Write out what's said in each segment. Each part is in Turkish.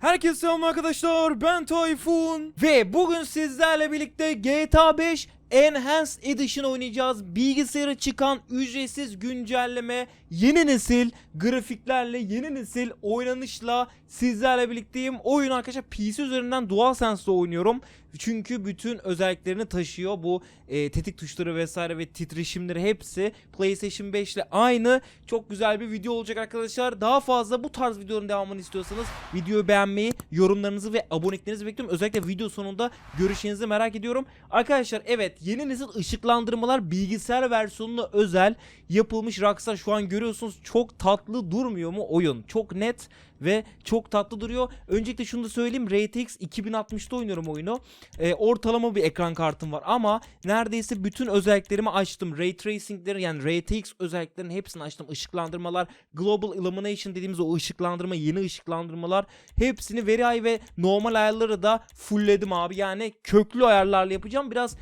Herkese selam arkadaşlar ben Tayfun ve bugün sizlerle birlikte GTA 5 Enhanced Edition oynayacağız. Bilgisayara çıkan ücretsiz güncelleme, yeni nesil grafiklerle, yeni nesil oynanışla sizlerle birlikteyim. Oyun arkadaşlar PC üzerinden DualSense'de oynuyorum. Çünkü bütün özelliklerini taşıyor. Bu e, tetik tuşları vesaire ve titreşimleri hepsi PlayStation 5 ile aynı. Çok güzel bir video olacak arkadaşlar. Daha fazla bu tarz videoların devamını istiyorsanız videoyu beğenmeyi, yorumlarınızı ve aboneliklerinizi bekliyorum. Özellikle video sonunda görüşlerinizi merak ediyorum. Arkadaşlar evet yeni nesil ışıklandırmalar bilgisayar versiyonuna özel yapılmış. Rockstar şu an görüyorsunuz çok tatlı durmuyor mu oyun? Çok net ve çok tatlı duruyor. Öncelikle şunu da söyleyeyim. RTX 2060'da oynuyorum oyunu. Ee, ortalama bir ekran kartım var ama neredeyse bütün özelliklerimi açtım. Ray Tracing'leri yani RTX özelliklerinin hepsini açtım. Işıklandırmalar, Global Illumination dediğimiz o ışıklandırma, yeni ışıklandırmalar hepsini veri high ve normal ayarları da fullledim abi. Yani köklü ayarlarla yapacağım. Biraz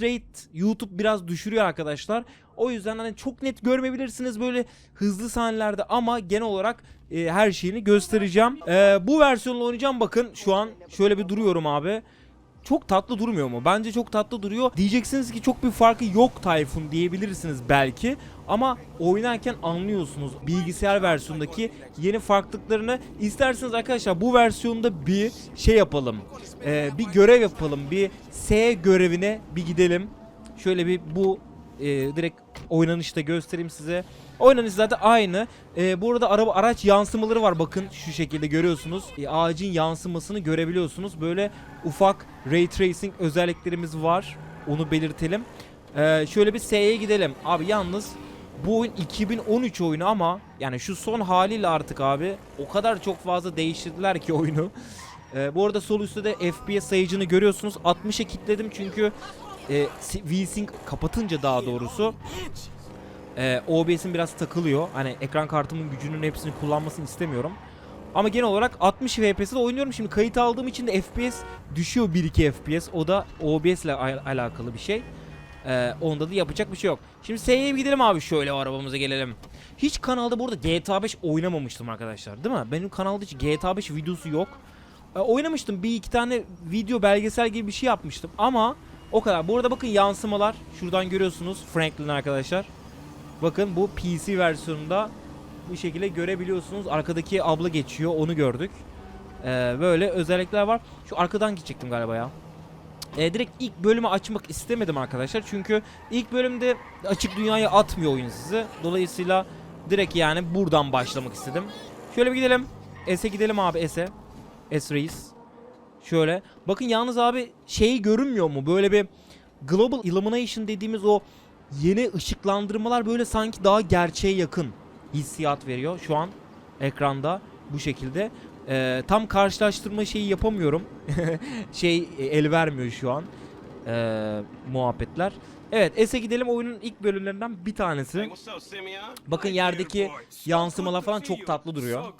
bitrate YouTube biraz düşürüyor arkadaşlar. O yüzden hani çok net görmeyebilirsiniz böyle hızlı sahnelerde ama genel olarak e, her şeyini göstereceğim. E, bu versiyonla oynayacağım bakın şu an şöyle bir duruyorum abi. Çok tatlı durmuyor mu? Bence çok tatlı duruyor. Diyeceksiniz ki çok bir farkı yok Tayfun diyebilirsiniz belki. Ama oynarken anlıyorsunuz bilgisayar versiyondaki yeni farklılıklarını. İsterseniz arkadaşlar bu versiyonda bir şey yapalım. Ee, bir görev yapalım. Bir S görevine bir gidelim. Şöyle bir bu e, direkt oynanışta göstereyim size. Oynanış zaten aynı. Ee, bu arada araba araç yansımaları var bakın şu şekilde görüyorsunuz. E, ağacın yansımasını görebiliyorsunuz. Böyle ufak ray tracing özelliklerimiz var. Onu belirtelim. Ee, şöyle bir S'ye gidelim. Abi yalnız bu oyun 2013 oyunu ama yani şu son haliyle artık abi o kadar çok fazla değiştirdiler ki oyunu. Ee, bu arada sol üstte de FPS sayıcını görüyorsunuz. 60'a kilitledim çünkü e, VSync kapatınca daha doğrusu e, OBS'in biraz takılıyor. Hani ekran kartımın gücünün hepsini kullanmasını istemiyorum. Ama genel olarak 60 FPS'de oynuyorum. Şimdi kayıt aldığım için de FPS düşüyor 1-2 FPS. O da OBS ile al- alakalı bir şey. Ee, onda da yapacak bir şey yok. Şimdi S'ye gidelim abi şöyle arabamıza gelelim. Hiç kanalda burada GTA 5 oynamamıştım arkadaşlar değil mi? Benim kanalda hiç GTA 5 videosu yok. Ee, oynamıştım bir iki tane video belgesel gibi bir şey yapmıştım ama o kadar. Bu arada bakın yansımalar şuradan görüyorsunuz Franklin arkadaşlar. Bakın bu PC versiyonunda bu şekilde görebiliyorsunuz. Arkadaki abla geçiyor onu gördük. Ee, böyle özellikler var. Şu arkadan gidecektim galiba ya. Ee, direkt ilk bölümü açmak istemedim arkadaşlar. Çünkü ilk bölümde açık dünyaya atmıyor oyun sizi. Dolayısıyla direkt yani buradan başlamak istedim. Şöyle bir gidelim. S'e gidelim abi S'e. S Reis. Şöyle. Bakın yalnız abi şeyi görünmüyor mu? Böyle bir Global Illumination dediğimiz o yeni ışıklandırmalar böyle sanki daha gerçeğe yakın hissiyat veriyor şu an ekranda bu şekilde. Ee, tam karşılaştırma şeyi yapamıyorum. şey e, el vermiyor şu an. Ee, muhabbetler. Evet S'e gidelim oyunun ilk bölümlerinden bir tanesi. Bakın yerdeki yansımalar falan çok tatlı duruyor.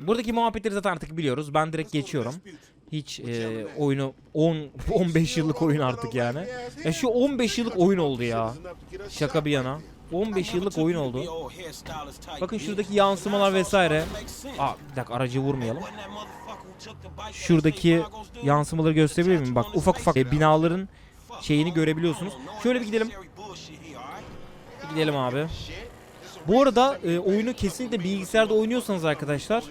Buradaki muhabbetleri zaten artık biliyoruz. Ben direkt geçiyorum. Hiç e, oyunu 10 15 yıllık oyun artık yani. Ya şu 15 yıllık oyun oldu ya. Şaka bir yana. 15 yıllık oyun oldu. Bakın şuradaki yansımalar vesaire. Aa bir dakika aracı vurmayalım. Şuradaki yansımaları gösterebilir miyim? Bak ufak ufak e, binaların şeyini görebiliyorsunuz. Şöyle bir gidelim. Bir gidelim abi. Bu arada e, oyunu kesinlikle bilgisayarda oynuyorsanız arkadaşlar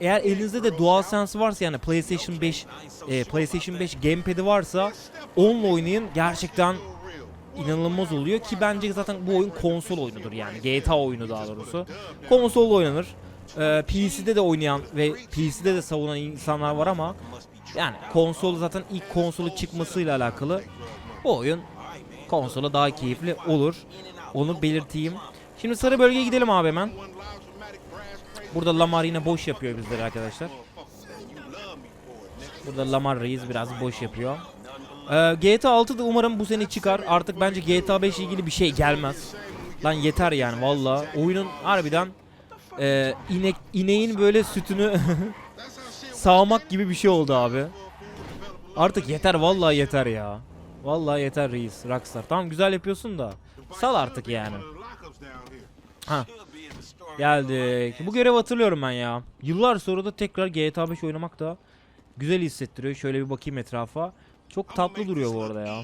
eğer elinizde de DualSense varsa yani PlayStation 5 e, PlayStation 5 gamepad'i varsa onunla oynayın gerçekten inanılmaz oluyor ki bence zaten bu oyun konsol oyunudur yani GTA oyunu daha doğrusu. Konsolda oynanır. E, PC'de de oynayan ve PC'de de savunan insanlar var ama yani konsol zaten ilk konsolu çıkmasıyla alakalı bu oyun konsola daha keyifli olur. Onu belirteyim. Şimdi sarı bölgeye gidelim abi hemen. Burada Lamar yine boş yapıyor bizleri arkadaşlar. Burada Lamar Reis biraz boş yapıyor. Ee, GTA 6 da umarım bu sene çıkar. Artık bence GTA 5 ile ilgili bir şey gelmez. Lan yeter yani valla. Oyunun harbiden e, inek ineğin böyle sütünü sağmak gibi bir şey oldu abi. Artık yeter vallahi yeter ya. Vallahi yeter reis Rockstar. Tamam güzel yapıyorsun da sal artık yani. Ha. Geldik. Bu görevi hatırlıyorum ben ya. Yıllar sonra da tekrar GTA 5 oynamak da güzel hissettiriyor. Şöyle bir bakayım etrafa. Çok tatlı duruyor bu arada ya.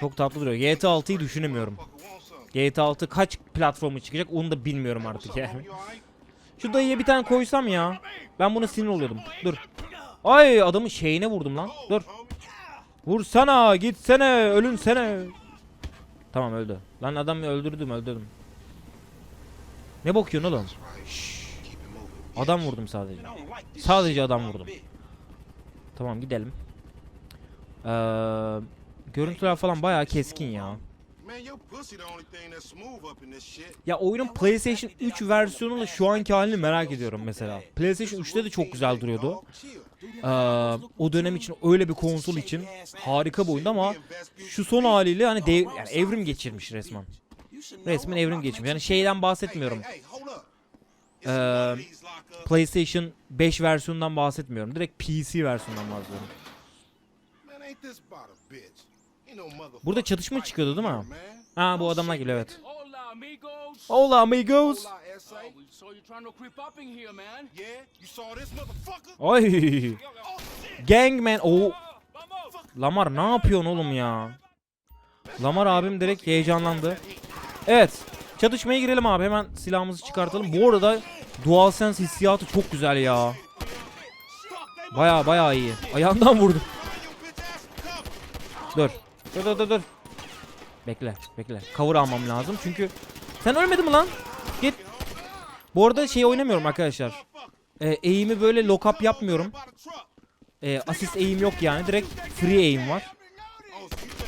Çok tatlı duruyor. GTA 6'yı düşünemiyorum. GTA 6 kaç platformu çıkacak onu da bilmiyorum artık yani. Şu dayıya bir tane koysam ya. Ben buna sinir oluyordum. Dur. Ay adamın şeyine vurdum lan. Dur. Vursana gitsene ölünsene. Tamam öldü. Lan adamı öldürdüm öldürdüm. Ne bakıyorsun oğlum? Adam vurdum sadece. Sadece adam vurdum. Tamam gidelim. Ee, görüntüler falan bayağı keskin ya. Ya oyunun PlayStation 3 versiyonuyla şu anki halini merak ediyorum mesela. PlayStation 3'te de çok güzel duruyordu. Ee, o dönem için öyle bir konsol için harika bir oyundu ama şu son haliyle hani dev, yani evrim geçirmiş resmen. Resmen evrim geçirmiş. Yani şeyden bahsetmiyorum. Ee, PlayStation 5 versiyonundan bahsetmiyorum. Direkt PC versiyonundan bahsediyorum. Burada çatışma çıkıyordu değil mi? Ha bu adamlar geliyor evet. Hola, amigos. Oh, man. Ay. Gangman. O Lamar ne yapıyorsun oğlum ya? Lamar abim direkt heyecanlandı. Evet. Çatışmaya girelim abi. Hemen silahımızı çıkartalım. Bu arada DualSense hissiyatı çok güzel ya. Baya baya iyi. Ayağından vurdum. Dur. Dur dur dur dur. Bekle bekle. Cover almam lazım çünkü sen ölmedin mi lan? Git. Bu arada şey oynamıyorum arkadaşlar. Ee, eğimi böyle lock up yapmıyorum. Ee, asist eğim yok yani. Direkt free eğim var.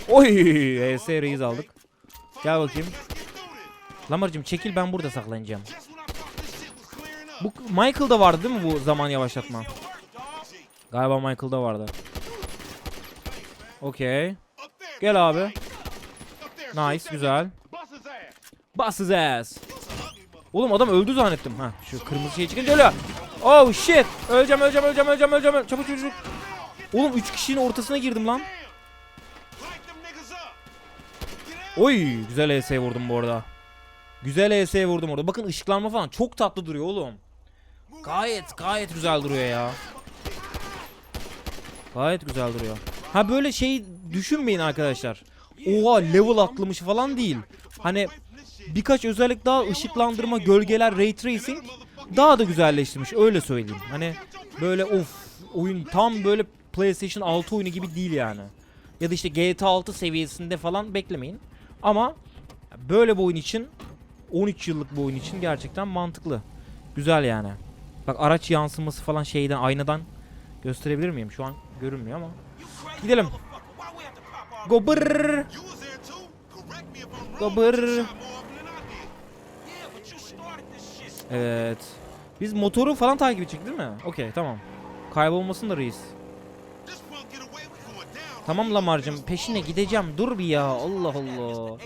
Oy, reis aldık. Gel bakayım. Lamarcığım çekil ben burada saklanacağım. Bu Michael'da vardı değil mi bu zaman yavaşlatma? Galiba Michael'da vardı. Okey. Gel abi. Nice, güzel. Bas his ass. Oğlum adam öldü zannettim. Ha, şu kırmızı şey çıkınca ölüyor. Oh shit. Öleceğim, öleceğim, öleceğim, öleceğim, öleceğim. Çabuk çabuk. Oğlum 3 kişinin ortasına girdim lan. Oy, güzel ES vurdum bu arada. Güzel ES vurdum orada. Bakın ışıklanma falan çok tatlı duruyor oğlum. Gayet gayet güzel duruyor ya. Gayet güzel duruyor. Ha böyle şey düşünmeyin arkadaşlar. Oha level atlamış falan değil. Hani birkaç özellik daha ışıklandırma, gölgeler, ray tracing daha da güzelleştirmiş öyle söyleyeyim. Hani böyle of oyun tam böyle PlayStation 6 oyunu gibi değil yani. Ya da işte GTA 6 seviyesinde falan beklemeyin. Ama böyle bir oyun için 13 yıllık bir oyun için gerçekten mantıklı. Güzel yani. Bak araç yansıması falan şeyden aynadan gösterebilir miyim? Şu an görünmüyor ama. Gidelim. Go brrr. Evet. Biz motoru falan takip edecek değil mi? Okey tamam. Kaybolmasın da reis. Tamam Lamar'cım peşine gideceğim. Dur bir ya. Allah Allah.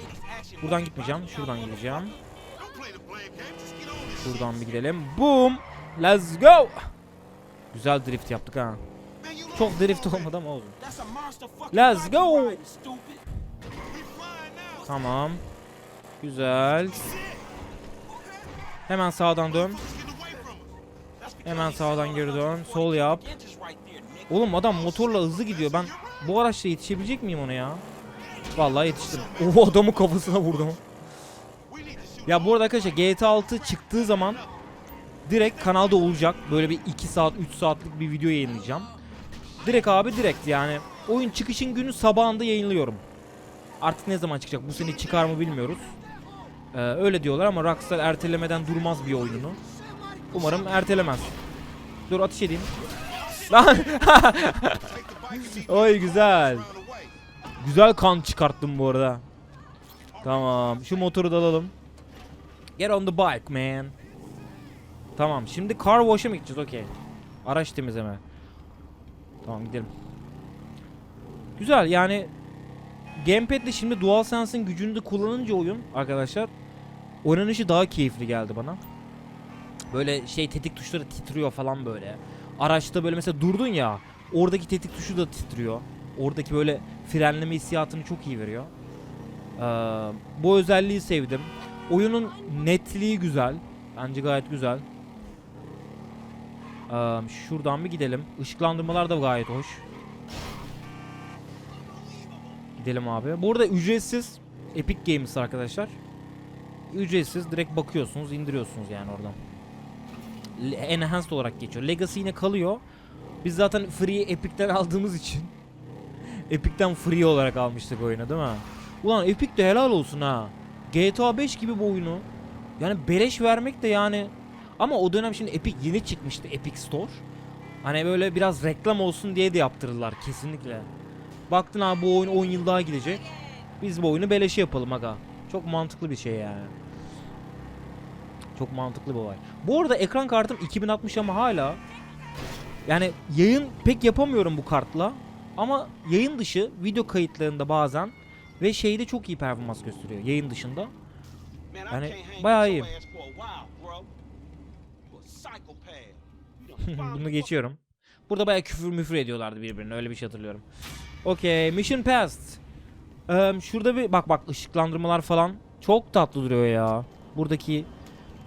Buradan gitmeyeceğim. Şuradan gideceğim. Buradan bir gidelim. Boom. Let's go. Güzel drift yaptık ha. Çok drift olmadı ama oldu. Let's go. Tamam. Güzel. Hemen sağdan dön. Hemen sağdan geri dön. Sol yap. Oğlum adam motorla hızlı gidiyor. Ben bu araçla yetişebilecek miyim ona ya? Vallahi yetiştim. O adamı kafasına vurdum. Ya bu arada arkadaşlar GTA 6 çıktığı zaman direkt kanalda olacak. Böyle bir 2 saat 3 saatlik bir video yayınlayacağım. Direkt abi direkt yani oyun çıkışın günü sabahında yayınlıyorum. Artık ne zaman çıkacak bu sene çıkar mı bilmiyoruz. Ee, öyle diyorlar ama Rockstar ertelemeden durmaz bir oyununu. Umarım ertelemez. Dur ateş edeyim. Lan. Oy güzel. Güzel kan çıkarttım bu arada. Tamam. Şu motoru da alalım. Get on the bike man. Tamam. Şimdi car wash'a mı gideceğiz? Okey. Araç temizleme. Tamam gidelim. Güzel yani Gamepad'le şimdi DualSense'in gücünü de kullanınca oyun arkadaşlar oynanışı daha keyifli geldi bana. Böyle şey tetik tuşları titriyor falan böyle. Araçta böyle mesela durdun ya oradaki tetik tuşu da titriyor. Oradaki böyle frenleme hissiyatını çok iyi veriyor. Ee, bu özelliği sevdim. Oyunun netliği güzel. Bence gayet güzel. Eee, şuradan bir gidelim. Işıklandırmalar da gayet hoş. Gidelim abi. Bu arada ücretsiz Epic Games arkadaşlar. Ücretsiz direkt bakıyorsunuz, indiriyorsunuz yani oradan. Enhanced olarak geçiyor. Legacy yine kalıyor. Biz zaten free Epic'ten aldığımız için Epic'ten free olarak almıştık oyunu değil mi? Ulan Epic de helal olsun ha. GTA 5 gibi bu oyunu yani beleş vermek de yani ama o dönem şimdi Epic yeni çıkmıştı Epic Store. Hani böyle biraz reklam olsun diye de yaptırdılar kesinlikle. Baktın abi bu oyun 10 yıl daha gidecek. Biz bu oyunu beleşe yapalım aga. Çok mantıklı bir şey yani. Çok mantıklı bir olay. Bu arada ekran kartım 2060 ama hala yani yayın pek yapamıyorum bu kartla. Ama yayın dışı video kayıtlarında bazen ve şeyde çok iyi performans gösteriyor yayın dışında. Yani bayağı iyi. Bunu geçiyorum. Burada bayağı küfür müfür ediyorlardı birbirine öyle bir şey hatırlıyorum. Okey mission passed. Eee, şurada bir bak bak ışıklandırmalar falan çok tatlı duruyor ya. Buradaki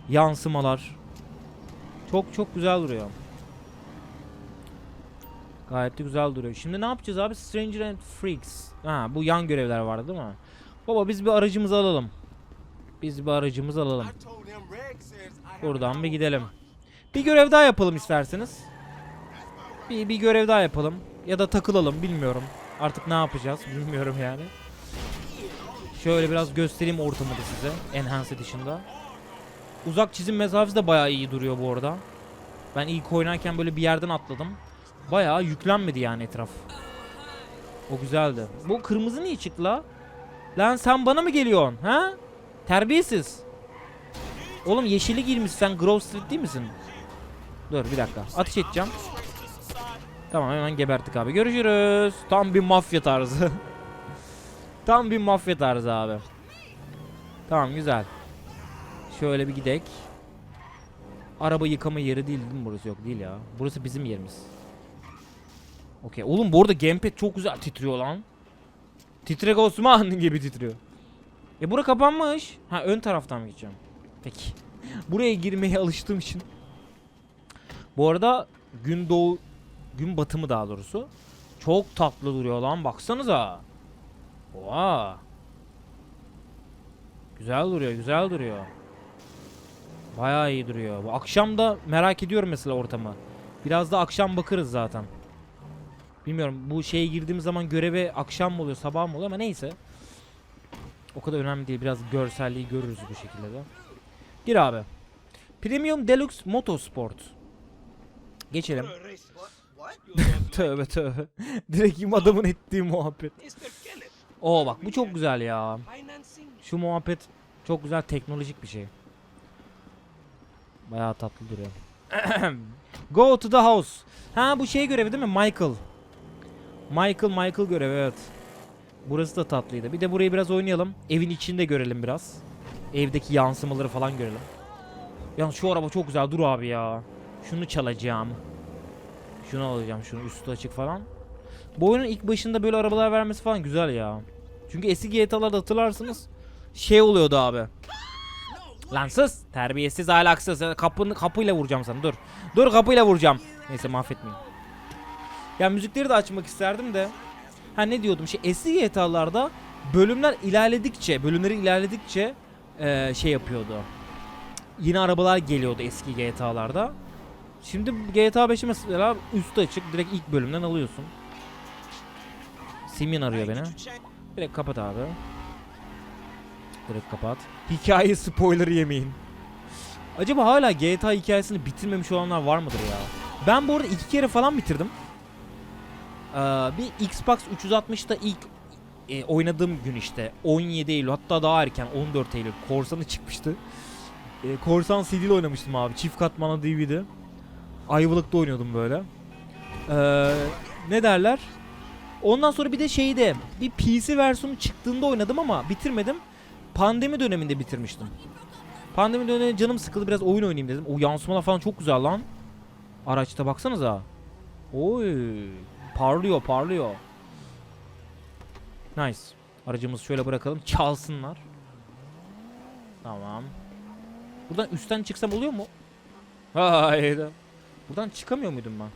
yansımalar çok çok güzel duruyor. Gayet de güzel duruyor. Şimdi ne yapacağız abi? Stranger and Freaks. Ha bu yan görevler vardı değil mi? Baba biz bir aracımızı alalım. Biz bir aracımızı alalım. Buradan bir gidelim. Bir görev daha yapalım isterseniz. Bir, bir görev daha yapalım. Ya da takılalım bilmiyorum. Artık ne yapacağız bilmiyorum yani. Şöyle biraz göstereyim ortamı da size. Enhanced Edition'da. Uzak çizim mesafesi de bayağı iyi duruyor bu arada. Ben ilk oynarken böyle bir yerden atladım. Bayağı yüklenmedi yani etraf. O güzeldi. Bu kırmızı niye çıktı la? Lan sen bana mı geliyorsun ha? Terbiyesiz. Oğlum yeşili girmiş sen Grove Street değil misin? Dur bir dakika. Ateş edeceğim. Tamam hemen geberttik abi. Görüşürüz. Tam bir mafya tarzı. Tam bir mafya tarzı abi. Tamam güzel. Şöyle bir gidek. Araba yıkama yeri değil değil mi burası? Yok değil ya. Burası bizim yerimiz. Okey. Oğlum bu arada gamepad çok güzel titriyor lan. Titrek Osman gibi titriyor. E bura kapanmış. Ha ön taraftan mı gideceğim? Peki. Buraya girmeye alıştığım için. Bu arada gün doğu gün batımı daha doğrusu çok tatlı duruyor lan baksanıza. Oha. Güzel duruyor, güzel duruyor. Bayağı iyi duruyor. Bu akşam da merak ediyorum mesela ortamı. Biraz da akşam bakarız zaten. Bilmiyorum bu şeye girdiğim zaman göreve akşam mı oluyor, sabah mı oluyor ama neyse. O kadar önemli değil. Biraz görselliği görürüz bu şekilde de. Gir abi. Premium Deluxe Motorsport. Geçelim. tövbe tövbe. Direkt adamın ettiği muhabbet. Oo bak bu çok güzel ya. Şu muhabbet çok güzel teknolojik bir şey. Bayağı tatlı duruyor. Go to the house. Ha bu şey görevi değil mi? Michael. Michael Michael görevi evet. Burası da tatlıydı. Bir de burayı biraz oynayalım. Evin içinde görelim biraz. Evdeki yansımaları falan görelim. Yalnız şu araba çok güzel. Dur abi ya. Şunu çalacağım. Şunu alacağım. Şunu üstü açık falan. Bu oyunun ilk başında böyle arabalar vermesi falan güzel ya. Çünkü eski GTA'larda hatırlarsınız. Şey oluyordu abi. Lan sus. Terbiyesiz ahlaksız. Kapını, kapıyla vuracağım sana dur. Dur kapıyla vuracağım. Neyse mahvetmeyeyim. Ya müzikleri de açmak isterdim de. Ha ne diyordum şey eski GTA'larda bölümler ilerledikçe, bölümleri ilerledikçe eee, şey yapıyordu. Yeni arabalar geliyordu eski GTA'larda. Şimdi GTA 5'i mesela üstü açık direkt ilk bölümden alıyorsun. Simin arıyor beni. Direkt kapat abi. Direkt kapat. Hikaye spoiler yemeyin. Acaba hala GTA hikayesini bitirmemiş olanlar var mıdır ya? Ben bu arada iki kere falan bitirdim. Ee, bir Xbox 360'da ilk e, oynadığım gün işte 17 Eylül hatta daha erken 14 Eylül Korsan'ı çıkmıştı. E, Korsan CD ile oynamıştım abi. Çift katmanlı DVD. Ayvalık'ta oynuyordum böyle. Ee, ne derler? Ondan sonra bir de şeyde bir PC versiyonu çıktığında oynadım ama bitirmedim. Pandemi döneminde bitirmiştim. Pandemi döneminde canım sıkıldı biraz oyun oynayayım dedim. O yansımalar falan çok güzel lan. Araçta baksanıza. Oy. Parlıyor parlıyor. Nice. Aracımızı şöyle bırakalım. Çalsınlar. Tamam. Buradan üstten çıksam oluyor mu? Hayda. Buradan çıkamıyor muydum ben?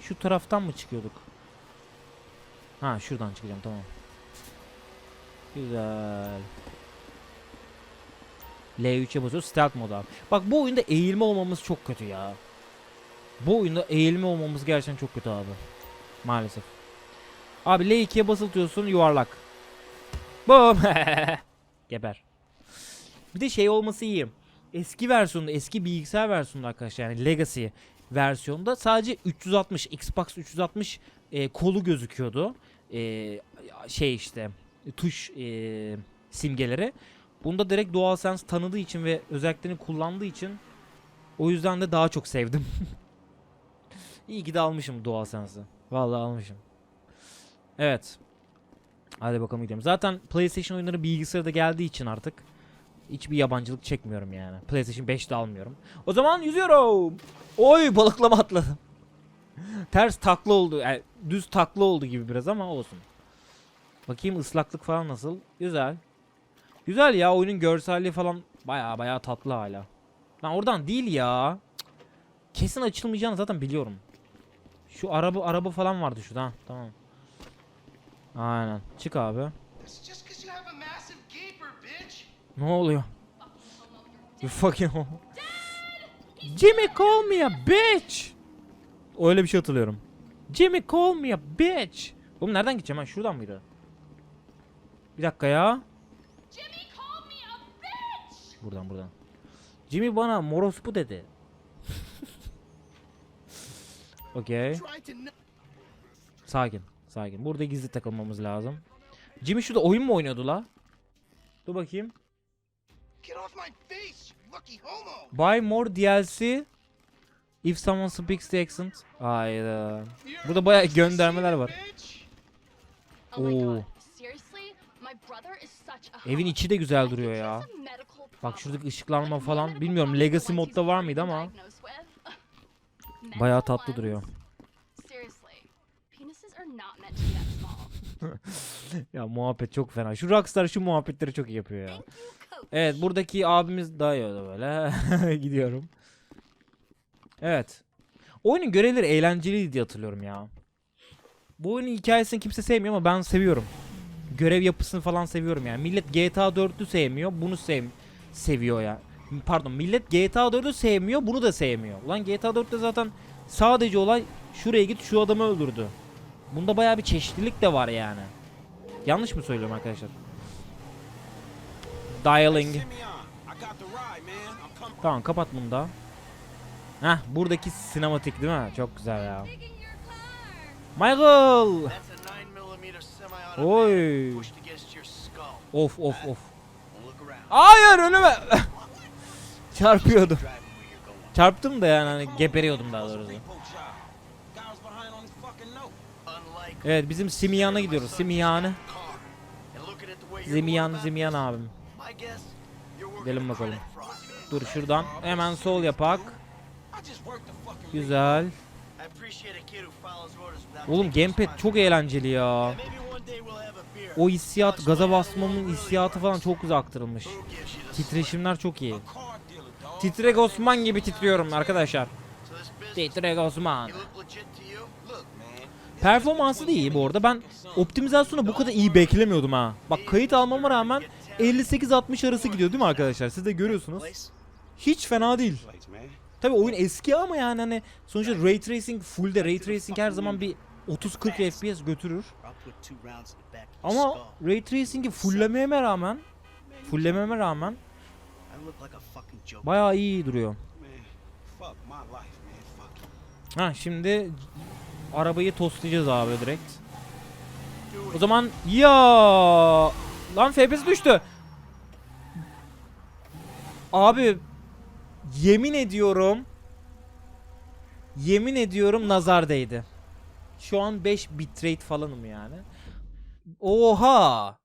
Şu taraftan mı çıkıyorduk? Ha şuradan çıkacağım tamam. Güzel. L3'e basıyoruz stealth moda. Bak bu oyunda eğilme olmamız çok kötü ya. Bu oyunda eğilme olmamız gerçekten çok kötü abi. Maalesef. Abi L2'ye basıltıyorsun yuvarlak. Boom. Geber. Bir de şey olması iyi. Eski versiyonda, eski bilgisayar versiyonunda arkadaşlar yani Legacy versiyonda sadece 360 Xbox 360 e, kolu gözüküyordu. E, şey işte tuş e, simgeleri. Bunda direkt DualSense tanıdığı için ve özelliklerini kullandığı için o yüzden de daha çok sevdim. İyi ki de almışım DualSense'ı. Vallahi almışım. Evet. Hadi bakalım gidelim. Zaten PlayStation oyunları bilgisayarda geldiği için artık hiçbir yabancılık çekmiyorum yani. PlayStation 5'te almıyorum. O zaman yüzüyorum. Oy balıklama atladım. Ters takla oldu. Yani düz takla oldu gibi biraz ama olsun. Bakayım ıslaklık falan nasıl? Güzel. Güzel ya oyunun görselliği falan baya baya tatlı hala. Lan oradan değil ya. Kesin açılmayacağını zaten biliyorum. Şu araba araba falan vardı şurada. Ha, tamam. Aynen. Çık abi. Ne oluyor? You fucking Jimmy call me a bitch. Öyle bir şey hatırlıyorum. Jimmy call me a bitch. Oğlum nereden gideceğim ben? Şuradan mıydı? Bir dakika ya. Jimmy called me a bitch! Buradan buradan. Jimmy bana morospu dedi. Okey. Sakin. Sakin. Burada gizli takılmamız lazım. Jimmy şurada oyun mu oynuyordu la? Dur bakayım. Buy more DLC if someone speaks the accent. Hayda. Burada bayağı a göndermeler var. Oh Oo. Evin içi de güzel duruyor ya. Bak şuradaki ışıklanma falan. Bilmiyorum Legacy modda var mıydı ama. Bayağı tatlı duruyor. ones? Seriously, penises are not meant to be that small. Ya muhabbet çok fena. Şu Rockstar şu muhabbetleri çok iyi yapıyor ya. Evet buradaki abimiz daha iyi oldu böyle. Gidiyorum. Evet. Oyunun görevleri eğlenceliydi diye hatırlıyorum ya. Bu oyunun hikayesini kimse sevmiyor ama ben seviyorum. Görev yapısını falan seviyorum yani. Millet GTA 4'ü sevmiyor, bunu sev seviyor ya. Pardon, millet GTA 4'ü sevmiyor, bunu da sevmiyor. Ulan GTA 4'te zaten sadece olay şuraya git şu adamı öldürdü. Bunda bayağı bir çeşitlilik de var yani. Yanlış mı söylüyorum arkadaşlar? Dialing. Tamam kapat bunu da. Heh buradaki sinematik değil mi? Çok güzel ya. Michael! That's a 9 millimeter semi-automatic Oy. Of of of. Hayır önüme. Çarpıyordum. Çarptım da yani hani geberiyordum daha doğrusu. Evet bizim Simiyan'a gidiyoruz. You're Zimiyan Zimiyan abim. Gidelim bakalım. Dur şuradan hemen sol yapak. Güzel. Oğlum gamepad çok eğlenceli ya. O hissiyat, gaza basmamın hissiyatı falan çok güzel aktarılmış. Titreşimler çok iyi. Titrek Osman gibi titriyorum arkadaşlar. Titrek Osman. Performansı da iyi bu arada. Ben optimizasyonu bu kadar iyi beklemiyordum ha. Bak kayıt almama rağmen 58-60 arası gidiyor değil mi arkadaşlar? Siz de görüyorsunuz. Hiç fena değil. Tabi oyun eski ama yani hani sonuçta ray tracing full'de ray tracing her zaman bir 30-40 FPS götürür. Ama ray tracing'i fulllememe rağmen fulllememe rağmen Bayağı iyi duruyor. Ha şimdi arabayı tostlayacağız abi direkt. O zaman ya lan FPS düştü. Abi yemin ediyorum yemin ediyorum nazar değdi. Şu an 5 bitrate falanım yani. Oha!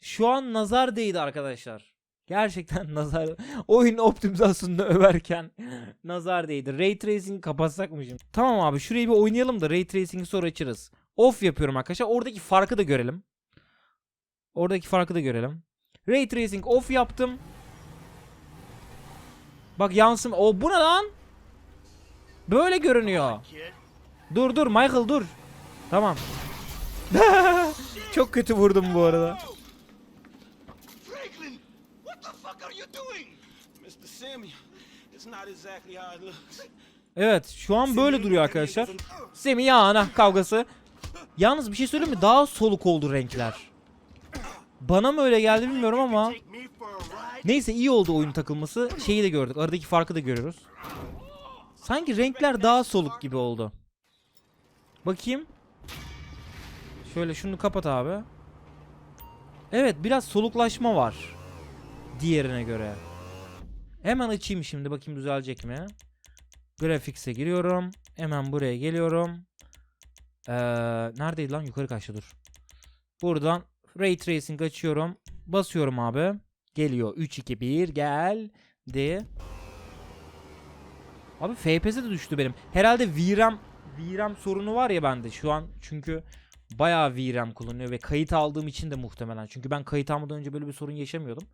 Şu an nazar değdi arkadaşlar. Gerçekten nazar. Oyun optimizasyonunu överken nazar değdi. Ray tracing kapatsak mı şimdi? Tamam abi şurayı bir oynayalım da ray tracing'i sonra açarız. Off yapıyorum arkadaşlar. Oradaki farkı da görelim. Oradaki farkı da görelim. Ray tracing off yaptım. Bak yansım. O bu ne lan? Böyle görünüyor. Dur dur Michael dur. Tamam. Çok kötü vurdum bu arada. Franklin, what the fuck are you doing? Mr. Samuel, it's not exactly how it looks. Evet şu an böyle duruyor arkadaşlar. Semih ya ana kavgası. Yalnız bir şey söyleyeyim mi? Daha soluk oldu renkler. Bana mı öyle geldi bilmiyorum ama. Neyse iyi oldu oyun takılması. Şeyi de gördük. Aradaki farkı da görüyoruz. Sanki renkler daha soluk gibi oldu. Bakayım. Şöyle şunu kapat abi. Evet biraz soluklaşma var. Diğerine göre. Hemen açayım şimdi bakayım düzelecek mi? Graphics'e giriyorum. Hemen buraya geliyorum. Ee, neredeydi lan? Yukarı kaçtı dur. Buradan Ray Tracing açıyorum. Basıyorum abi. Geliyor. 3 2 1 geldi. Abi FPS de düştü benim. Herhalde VRAM VRAM sorunu var ya bende şu an çünkü bayağı VRAM kullanıyor ve kayıt aldığım için de muhtemelen. Çünkü ben kayıt almadan önce böyle bir sorun yaşamıyordum.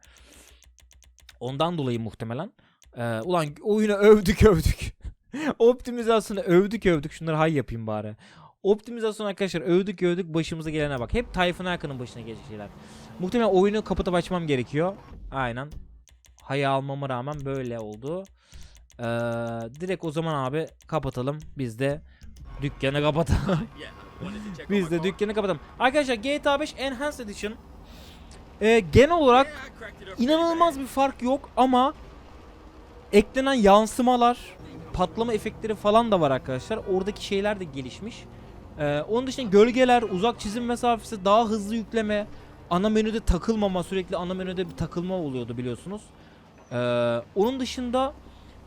Ondan dolayı muhtemelen. Ee, ulan oyunu övdük övdük. Optimizasyonu övdük övdük. Şunları hay yapayım bari. Optimizasyon arkadaşlar övdük övdük başımıza gelene bak. Hep Tayfun Erkan'ın başına gelecek şeyler. Muhtemelen oyunu kapatıp açmam gerekiyor. Aynen. Hayı almama rağmen böyle oldu. Ee, direkt o zaman abi kapatalım. Biz de dükkanı kapatalım. Biz de dükkanı kapatalım. Arkadaşlar GTA 5 Enhanced Edition ee, genel olarak inanılmaz bir fark yok ama eklenen yansımalar, patlama efektleri falan da var arkadaşlar. Oradaki şeyler de gelişmiş. Ee, onun dışında gölgeler, uzak çizim mesafesi, daha hızlı yükleme, ana menüde takılmama, sürekli ana menüde bir takılma oluyordu biliyorsunuz. Ee, onun dışında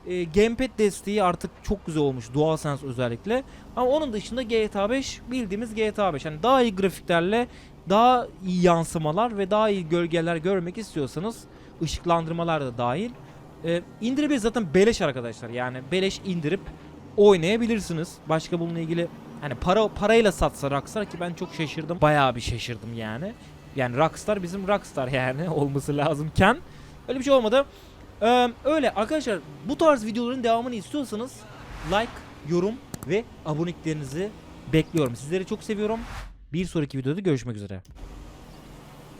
e, gamepad desteği artık çok güzel olmuş DualSense özellikle. Ama onun dışında GTA 5 bildiğimiz GTA 5. Yani daha iyi grafiklerle daha iyi yansımalar ve daha iyi gölgeler görmek istiyorsanız ışıklandırmalar da dahil. Ee, indirebilir zaten beleş arkadaşlar. Yani beleş indirip oynayabilirsiniz. Başka bununla ilgili hani para parayla satsa Rockstar ki ben çok şaşırdım. Bayağı bir şaşırdım yani. Yani Rockstar bizim Rockstar yani olması lazımken öyle bir şey olmadı. Ee, öyle arkadaşlar bu tarz videoların devamını istiyorsanız like, yorum ve aboneliklerinizi bekliyorum. Sizleri çok seviyorum. Bir sonraki videoda görüşmek üzere.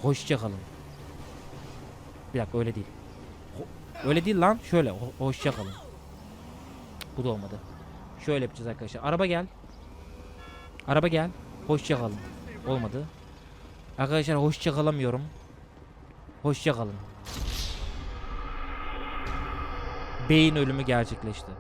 Hoşçakalın. Bir dakika öyle değil. Ho- öyle değil lan. Şöyle. Ho- hoşçakalın. Bu da olmadı. Şöyle yapacağız arkadaşlar. Araba gel. Araba gel. Hoşçakalın. Olmadı. Arkadaşlar hoşça kalamıyorum. Hoşça kalın. Beyin ölümü gerçekleşti.